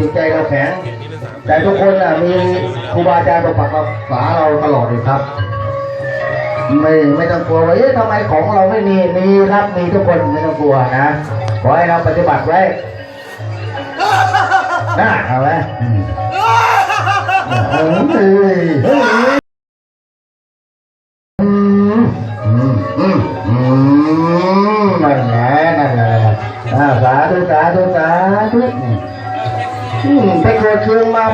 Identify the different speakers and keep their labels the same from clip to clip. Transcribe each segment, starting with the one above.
Speaker 1: เราแข็ง แต่ทุกคนน่ะมีครูบาอาจารย์ปกปักรักษาเราตลอดเลยครับ ไม่ไม่ต้องกลัวว่าเอ๊ะทำไมของเราไม่มีมีครับมีทุกคนไม่ต้องกลัวนะขอให้เราปฏิบัติไว้น่าเอาไว้อืมเฮ้ย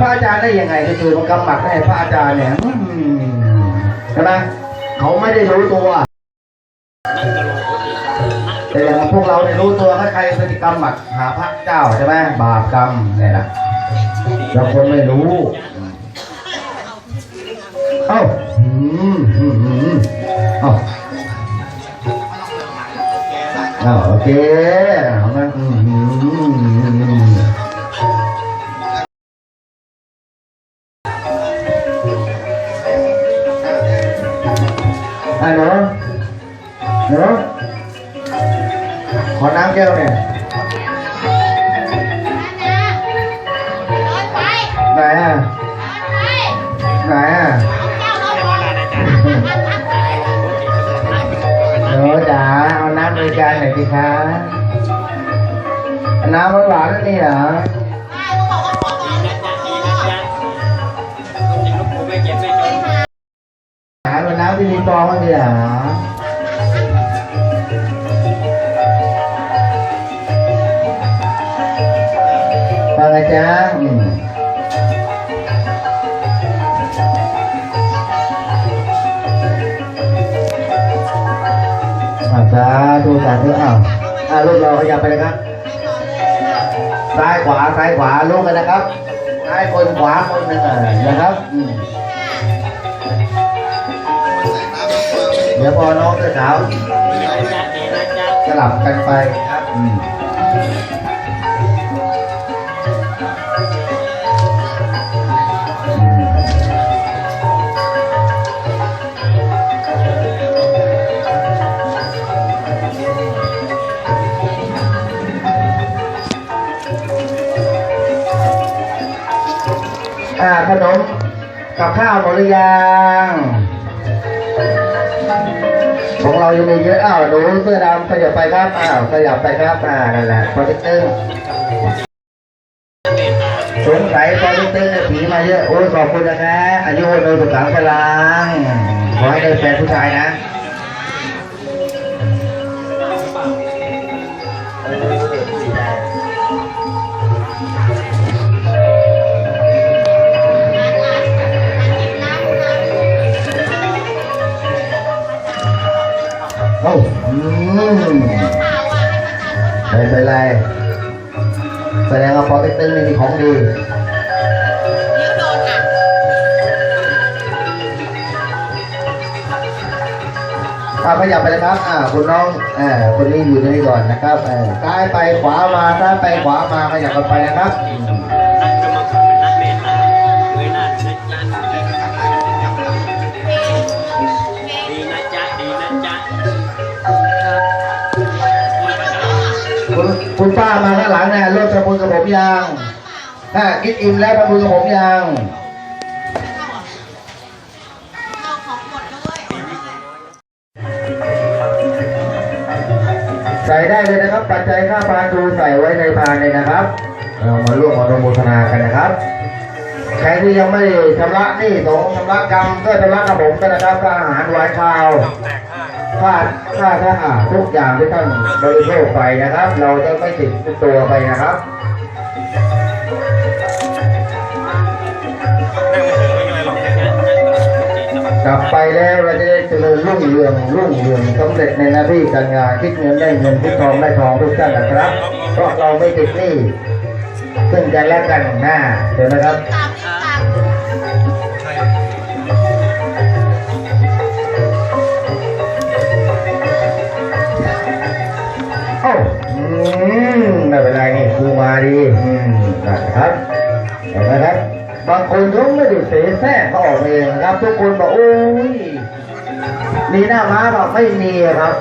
Speaker 1: พระอาจารย์ได้ยังไงก็คือมันกำหมัดให้พระอาจารย์เนี่ยใช่ไหมเขาไม่ได้รู้ตัวแต่อย่างพวกเราเนี่ยรู้ตัวถ้าใครๆพฤติกรรมหมักหาพระเจ้าใช่ไหมบาปกรรมเนี่ยนะบางคนไม่รู้เอ้าอืมอืมอืมเอ้าโอเคเอางั้นอืม อืมอืมอืมอะหนูหนูขอน้ำแก้วเนี่ยไหนอะไหนอะหนูจ๋าเอาน้ำบริการหน่อยสิคะเอาน้ำหวานๆนั่นนี่เหรอ องมันดีเหรอว่าจ๊ะอืมอาสาธุสาธุอ้าวอ่าลูกเราขยับไปเลยครับ ซ้ายขวาซ้ายขวาลูกกันนะครับ ซ้ายคนขวาคนหนึ่งอะนะครับอืม เดี๋ยวพอน้องเสื้อขาวสลับกันไปครับอืมอืมอ่าขนมกับข้าวหมดหรือยัง ของเรายังมีเยอะอ้าวดูเสื้อดำขยับไปครับอ้าวขยับไปครับอ่านั่นแหละพอติ๊กตึ้งสงสัยพอติ๊กตึ้งเนี่ยผีมาเยอะโอ้ยขอบคุณนะคะอายุโดยสุขังพลังขอให้ได้แฟนผู้ชายนะ อ้าอืมไม่เป็นไร แสดงว่าพอติ๊กตึ้งนี่มีของดี อ่าขยับไปเลยครับ อ่าคุณน้องอ่าคนนี้อยู่ตรงนี้ก่อนนะครับอ่าซ้ายไปขวามาซ้ายไปขวามาขยับกันไปนะครับ หลังเนี่ยเริ่มทำบุญกับผมยังถ้าคิดอิ่มแล้วทำบุญกับผมยังใส่ได้เลยนะครับ ปัจจัยค่าพานดูใส่ไว้ในพานเลยนะครับเรามาร่วมอนุโมทนากันนะครับใครที่ยังไม่ชำระหนี้สงชำระกรรมก็ชำระกับผมกันนะครับค่าอาหารหวานข้าว ค่าค่าทหารทุกอย่างที่ท่านบริโภคไปนะครับ เราจะไม่ติดตัวไปนะครับกลับไปแล้วเราจะได้เจริญรุ่งเรืองรุ่งเรืองสำเร็จในหน้าที่การงานคิดเงินได้เงินคิดทองได้ทองทุกท่านนะครับ เพราะเราไม่ติดหนี้ซึ่งกันและกันหน้าเห็นไหมครับ นะครับเห็นไหมครับบางคนเขาไม่ได้เสแสร้งเขาออกเองครับ ทุกคนบอกโอ้ยมีหน้าม้าเราไม่มีครับ